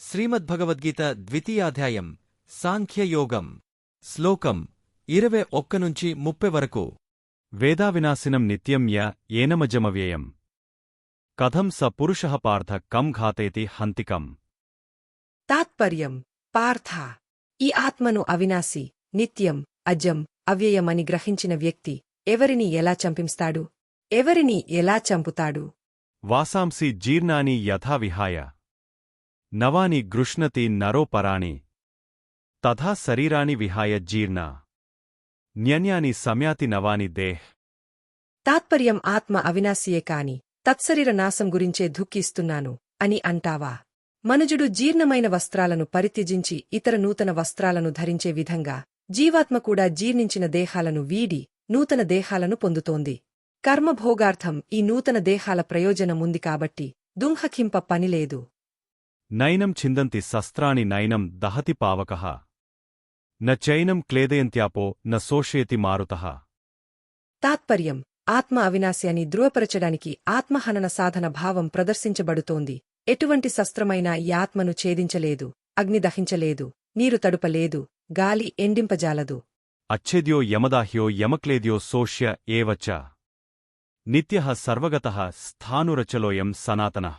శ్రీమద్భగవద్గీత ద్వితీయాధ్యాయం సాంఖ్యయోగం శ్లోకం ఇరవై ఒక్క నుంచి ముప్పై వరకు. వేదావినాశినం నిత్యం య ఏనమజమవ్యయం. కథం స పురుషః పార్థ కం ఘాతేతి హంతికం. తాత్పర్యం పార్థ. ఈ ఆత్మను అవినాశి నిత్యం అజం అవ్యయమని గ్రహించిన వ్యక్తి ఎవరిని ఎలా చంపిస్తాడు ఎవరిని ఎలా చంపుతాడు? వాసాంసి జీర్ణాని యథా విహాయ నవాని గృష్ణతి నరోపరాణి తథా శరీరాని విహాయ జీర్ణ. న్యన్యాని సమయాతి నవాని దేహ్. తాత్పర్యం ఆత్మ అవినాశియే కాని తత్శరీర నాశం గురించే దుఃఖిస్తున్నాను అని అంటావా? మనుజుడు జీర్ణమైన వస్త్రాలను పరిత్యజించి ఇతర నూతన వస్త్రాలను ధరించే విధంగా జీవాత్మ కూడా జీర్ణించిన దేహాలను వీడి నూతన దేహాలను పొందుతోంది. కర్మభోగార్థం ఈ నూతన దేహాల ప్రయోజనముంది కాబట్టి దుంహకింప పనిలేదు నైనం ఛిందంతి శస్త్రాణి నైనం దహతి పావకః. న చైనం క్లేదయంత్యాపో న శోషయతి మారుతః. తాత్పర్యం ఆత్మ అవినాశి అని ధృవపరచడానికి ఆత్మహనన సాధన భావం ప్రదర్శించబడుతోంది. ఎటువంటి శస్త్రమైనా ఈ ఆత్మను ఛేదించలేదు అగ్ని దహించలేదు నీరు తడుపలేదు గాలి ఎండింపజాలదు. అచ్ఛేద్యో యమదాహ్యో యమక్లేద్యో శోష్య ఏవ చ. నిత్యః సర్వగతః స్థానురచలోయం సనాతనః.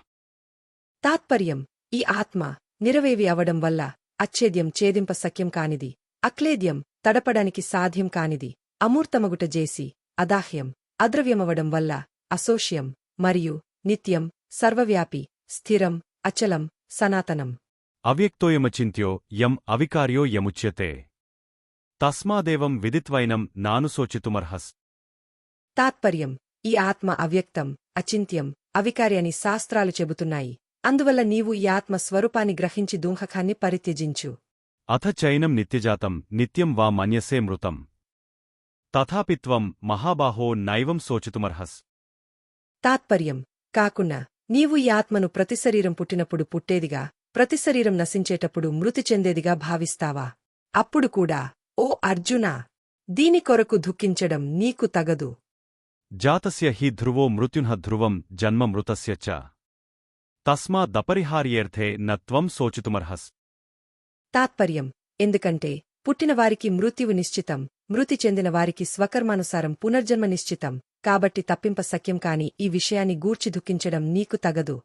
తాత్పర్యం ఈ ఆత్మ నిరవేవి అవడం వల్ల అచ్ఛేద్యం ఛేదింప సఖ్యం కానిది అక్లేద్యం తడపడానికి సాధ్యం కానిది అమూర్తమగుట జేసి అదాహ్యం అద్రవ్యమవడం వల్ల అసోష్యం మరియు నిత్యం సర్వవ్యాపి స్థిరం అచలం సనాతనం. అవ్యక్తోయమచింత్యో యం అవికార్యో యముచ్యతే. తస్మాదేవం విదిత్వైనం నానుశోచితుమర్హస్ తాత్పర్యం ఈ ఆత్మ అవ్యక్తం అచింత్యం అవికార్యని శాస్త్రాలు చెబుతున్నాయి. అందువల్ల నీవు ఈ ఆత్మ స్వరూపాన్ని గ్రహించి దుంహకాన్ని పరిత్యజించు. అథ చైనం నిత్యజాతం నిత్యం వా మన్యసే మృతం. తథాపి త్వం మహాబాహో నైవం శోచితుమర్హస్. తాత్పర్యం కాకున్నా నీవు ఈ ఆత్మను ప్రతి శరీరం పుట్టినప్పుడు పుట్టేదిగా ప్రతి శరీరం నశించేటప్పుడు మృతి చెందేదిగా భావిస్తావా? అప్పుడు కూడా ఓ అర్జునా దీని కొరకు దుఃఖించడం నీకు తగదు. జాతస్య హి ధ్రువో మృత్యున్హ ధ్రువం జన్మ మృతస్య చ. తస్మాదపరిహార్యేర్థే న త్వం శోచితుమర్హస్. తాత్పర్యం. ఎందుకంటే పుట్టినవారికి మృత్యువు నిశ్చితం మృతి చెందిన వారికి స్వకర్మానుసారం పునర్జన్మ నిశ్చితం. కాబట్టి తప్పింప సఖ్యం కాని ఈ విషయాన్ని గూర్చి దుఃఖించడం నీకు తగదు.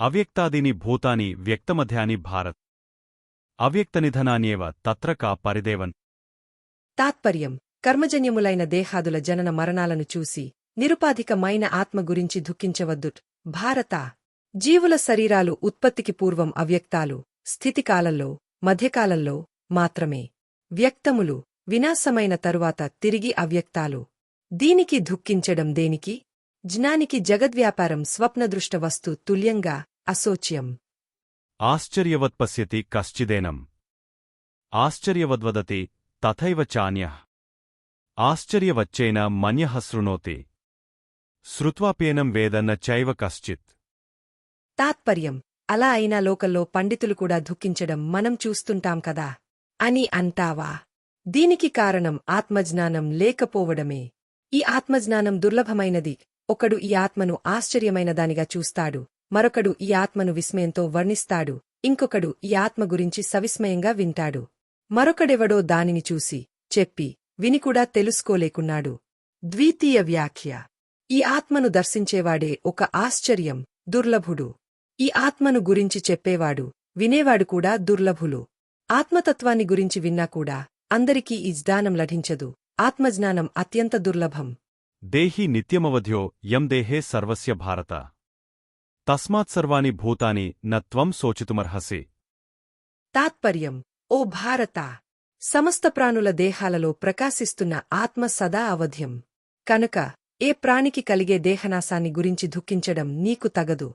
అవ్యక్తాదీని భూతాని వ్యక్తమధ్యాని భారత్. అవ్యక్తనిధనాన్యేవ తత్ర కా పరిదేవన్. తాత్పర్యం. కర్మజన్యములైన దేహాదుల జనన మరణాలను చూసి నిరుపాధికమైన ఆత్మ గురించి దుఃఖించవద్దుట్. భారత. జీవుల శరీరాలు ఉత్పత్తికి పూర్వం అవ్యక్తాలు స్థితికాలంలో మధ్యకాలంలో మాత్రమే. వ్యక్తములు వినాశమైన తరువాత తిరిగి అవ్యక్తాలు. దీనికి దుఃఖించడం దేనికి? జ్ఞానికి జగద్వ్యాపారం స్వప్నదృష్ట వస్తు తుల్యంగా అసోచ్యం. ఆశ్చర్యవత్ పశ్యతి కశ్చిదేనం. ఆశ్చర్యవద్వదతి తథైవ చాన్య. ఆశ్చర్యవచ్చేన మన్యః శృణోతి. శ్రుత్వాప్యేనం వేదన్న చైవ కశ్చిత్. తాత్పర్యం. అలా అయినా లోకల్లో పండితులు కూడా దుఃఖించడం మనం చూస్తుంటాం కదా. అని అంటావా? దీనికి కారణం ఆత్మజ్ఞానం లేకపోవడమే. ఈ ఆత్మజ్ఞానం దుర్లభమైనది. ఒకడు ఈ ఆత్మను ఆశ్చర్యమైనదానిగా చూస్తాడు. మరొకడు ఈ ఆత్మను విస్మయంతో వర్ణిస్తాడు. ఇంకొకడు ఈ ఆత్మ గురించి సవిస్మయంగా వింటాడు. మరొకడెవడో దానిని చూసి చెప్పి వినికూడా తెలుసుకోలేకున్నాడు. ద్వితీయ వ్యాఖ్య. ఈ ఆత్మను దర్శించేవాడే ఒక ఆశ్చర్యం దుర్లభుడు. ఈ ఆత్మను గురించి చెప్పేవాడు వినేవాడు కూడా దుర్లభులు. ఆత్మతత్వాన్ని గురించి విన్నా కూడా అందరికీ ఈ జ్ఞానం లభించదు. ఆత్మజ్ఞానం అత్యంత దుర్లభం. దేహి నిత్యమవధ్యో యం దేహే సర్వస్య భారత. తస్మాత్సర్వాణి భూతాని న త్వం శోచితుమర్హసి. తాత్పర్యం. ఓ భారత! సమస్త ప్రాణుల దేహాలలో ప్రకాశిస్తున్న ఆత్మ సదా అవధ్యం. కనుక ఏ ప్రాణికి కలిగే దేహనాశాన్ని గురించి దుఃఖించడం నీకు తగదు.